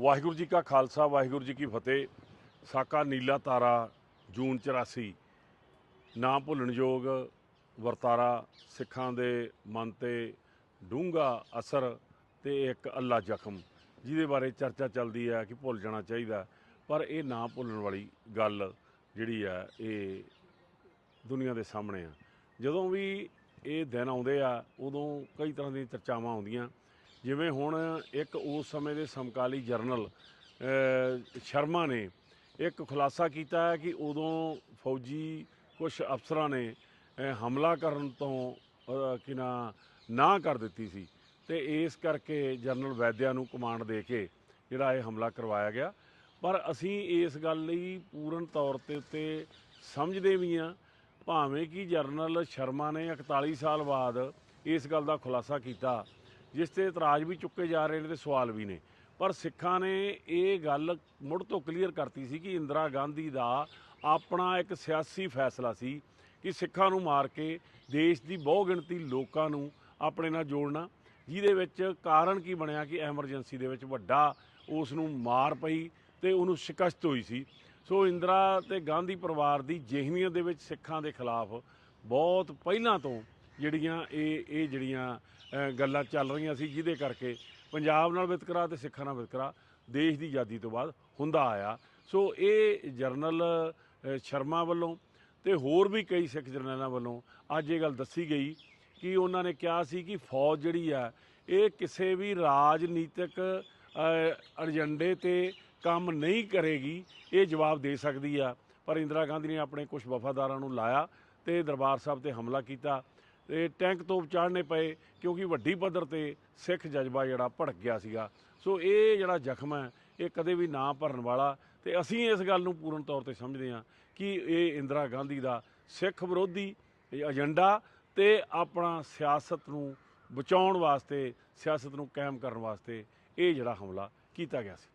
ਵਾਹਿਗੁਰੂ ਜੀ ਕਾ ਖਾਲਸਾ, ਵਾਹਿਗੁਰੂ ਜੀ ਕੀ ਫਤਿਹ। ਸਾਕਾ ਨੀਲਾ ਤਾਰਾ, ਜੂਨ 84 ਨਾ ਭੁੱਲਣਯੋਗ ਵਰਤਾਰਾ ਸਿੱਖਾਂ ਦੇ ਮਨ ਤੇ ਡੂੰਘਾ ਅਸਰ ਤੇ ਇੱਕ ਅੱਲਾ ਜ਼ਖਮ, ਜਿਹਦੇ ਬਾਰੇ ਚਰਚਾ ਚੱਲਦੀ ਹੈ ਕਿ ਭੁੱਲ ਜਾਣਾ ਚਾਹੀਦਾ। ਪਰ ਇਹ ਨਾ ਭੁੱਲਣ ਵਾਲੀ ਗੱਲ ਜਿਹੜੀ ਹੈ ਇਹ ਦੁਨੀਆ ਦੇ ਸਾਹਮਣੇ ਆ। ਜਦੋਂ ਵੀ ਇਹ ਦਿਨ ਆਉਂਦੇ ਆ, ਉਦੋਂ ਕਈ ਤਰ੍ਹਾਂ ਦੀਆਂ ਚਰਚਾਵਾਂ ਆਉਂਦੀਆਂ। ਜਿਵੇਂ ਹੁਣ ਇੱਕ ਉਸ ਸਮੇਂ ਦੇ ਸਮਕਾਲੀ ਜਰਨਲ ਸ਼ਰਮਾ ਨੇ ਇੱਕ ਖੁਲਾਸਾ ਕੀਤਾ ਹੈ ਕਿ ਉਦੋਂ ਫੌਜੀ ਕੁਝ ਅਫਸਰਾਂ ਨੇ ਹਮਲਾ ਕਰਨ ਤੋਂ ਅ, ਕਿ ਨਾ ਕਰ ਦਿੱਤੀ ਸੀ। ਤੇ ਇਸ ਕਰਕੇ ਜਨਰਲ ਵੈਦਿਆ ਨੂੰ ਕਮਾਂਡ ਦੇ ਕੇ ਜਿਹੜਾ ਇਹ ਹਮਲਾ ਕਰਵਾਇਆ ਗਿਆ। ਪਰ ਅਸੀਂ ਇਸ ਗੱਲ ਲਈ ਪੂਰਨ ਤੌਰ ਤੇ ਉੱਤੇ ਸਮਝਦੇ ਵੀ ਹਾਂ ਭਾਵੇਂ ਕਿ ਜਨਰਲ ਸ਼ਰਮਾ ਨੇ 41 ਸਾਲ ਬਾਅਦ ਇਸ ਗੱਲ ਦਾ ਖੁਲਾਸਾ ਕੀਤਾ। ਜਿਸ ਤੇ ਇਤਰਾਜ਼ ਵੀ ਚੁੱਕੇ ਜਾ ਰਹੇ ਨੇ ਤੇ ਸਵਾਲ ਵੀ ਨੇ। ਪਰ ਸਿੱਖਾਂ ਨੇ ਇਹ ਗੱਲ ਮੁੜ ਤੋਂ ਕਲੀਅਰ ਕਰਤੀ ਸੀ ਕਿ ਇੰਦਰਾ ਗਾਂਧੀ ਦਾ ਆਪਣਾ ਇੱਕ ਸਿਆਸੀ ਫੈਸਲਾ ਸੀ ਕਿ ਸਿੱਖਾਂ ਨੂੰ ਮਾਰ ਕੇ ਦੇਸ਼ ਦੀ ਬਹੁਗਿਣਤੀ ਲੋਕਾਂ ਨੂੰ ਆਪਣੇ ਨਾਲ ਜੋੜਨਾ, ਜਿਹਦੇ ਵਿੱਚ ਕਾਰਨ ਕੀ ਬਣਿਆ ਕਿ ਐਮਰਜੈਂਸੀ ਦੇ ਵਿੱਚ ਵੱਡਾ ਉਸ ਨੂੰ ਮਾਰ ਪਈ ਤੇ ਉਹਨੂੰ ਸ਼ਿਕਸਤ ਹੋਈ ਸੀ। ਸੋ ਇੰਦਰਾ ਤੇ ਗਾਂਧੀ ਪਰਿਵਾਰ ਦੀ ਜ਼ੇਹਨੀਅਤ ਦੇ ਵਿੱਚ ਸਿੱਖਾਂ ਦੇ ਖਿਲਾਫ ਬਹੁਤ ਪਹਿਲਾਂ ਤੋਂ ਜਿਹੜੀਆਂ ਇਹ ਇਹ ਜਿਹੜੀਆਂ ਗੱਲਾਂ ਚੱਲ ਰਹੀਆਂ ਸੀ ਜਿਹਦੇ ਕਰਕੇ ਪੰਜਾਬ ਨਾਲ ਵਿਤਕਰਾ ਤੇ ਸਿੱਖਾਂ ਨਾਲ ਵਿਤਕਰਾ ਦੇਸ਼ ਦੀ ਆਜ਼ਾਦੀ ਤੋਂ ਬਾਅਦ ਹੁੰਦਾ ਆਇਆ। ਸੋ ਇਹ ਜਰਨਲ ਸ਼ਰਮਾ ਵੱਲੋਂ ਤੇ ਹੋਰ ਵੀ ਕਈ ਸਿੱਖ ਜਰਨੈਲਾਂ ਵੱਲੋਂ ਅੱਜ ਇਹ ਗੱਲ ਦੱਸੀ ਗਈ ਕਿ ਉਹਨਾਂ ਨੇ ਕਿਹਾ ਸੀ ਕਿ ਫੌਜ ਜਿਹੜੀ ਆ ਇਹ ਕਿਸੇ ਵੀ ਰਾਜਨੀਤਿਕ ਅ, ਏਜੰਡੇ ਤੇ ਕੰਮ ਨਹੀਂ ਕਰੇਗੀ ਇਹ ਜਵਾਬ ਦੇ ਸਕਦੀ ਆ। ਪਰ ਇੰਦਰਾ ਗਾਂਧੀ ਨੇ ਆਪਣੇ ਕੁਝ ਵਫਾਦਾਰਾਂ ਨੂੰ ਲਾਇਆ ਤੇ ਦਰਬਾਰ ਸਾਹਿਬ ਤੇ ਹਮਲਾ ਕੀਤਾ। ਟੈਂਕ ਤੋਪ ਚਾੜਨੇ ਪਏ ਕਿਉਂਕਿ ਵੱਡੀ ਪੱਧਰ ਤੇ ਸਿੱਖ ਜਜ਼ਬਾ ਜਿਹੜਾ ਭੜਕ ਗਿਆ ਸੀਗਾ। ਸੋ ਇਹ ਜਿਹੜਾ ਜ਼ਖਮ ਹੈ, ਇਹ ਕਦੇ ਵੀ ਨਾ ਭਰਨ ਵਾਲਾ ਤੇ ਅਸੀਂ ਇਸ ਗੱਲ ਨੂੰ ਪੂਰਨ ਤੌਰ ਤੇ ਸਮਝਦੇ ਹਾਂ ਕਿ ਇਹ ਇੰਦਰਾ ਗਾਂਧੀ ਦਾ ਸਿੱਖ ਵਿਰੋਧੀ ਏਜੰਡਾ ਤੇ ਆਪਣਾ ਸਿਆਸਤ ਨੂੰ ਬਚਾਉਣ ਵਾਸਤੇ, ਸਿਆਸਤ ਨੂੰ ਕਾਇਮ ਕਰਨ ਵਾਸਤੇ ਇਹ ਜਿਹੜਾ ਹਮਲਾ ਕੀਤਾ ਗਿਆ ਸੀ।